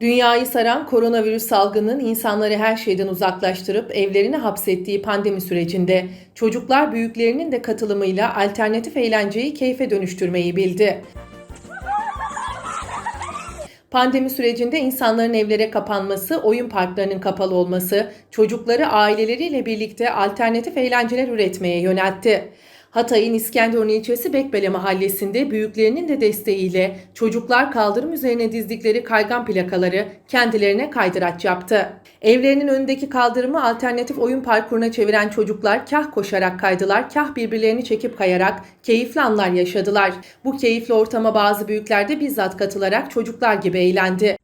Dünyayı saran koronavirüs salgının insanları her şeyden uzaklaştırıp evlerine hapsettiği pandemi sürecinde çocuklar büyüklerinin de katılımıyla alternatif eğlenceyi keyfe dönüştürmeyi bildi. Pandemi sürecinde insanların evlere kapanması, oyun parklarının kapalı olması, çocukları aileleriyle birlikte alternatif eğlenceler üretmeye yöneltti. Hatay'ın İskenderun ilçesi Bekbele mahallesinde büyüklerinin de desteğiyle çocuklar kaldırım üzerine dizdikleri kaygan plakaları kendilerine kaydıraç yaptı. Evlerinin önündeki kaldırımı alternatif oyun parkuruna çeviren çocuklar kah koşarak kaydılar, kah birbirlerini çekip kayarak keyifli anlar yaşadılar. Bu keyifli ortama bazı büyükler de bizzat katılarak çocuklar gibi eğlendi.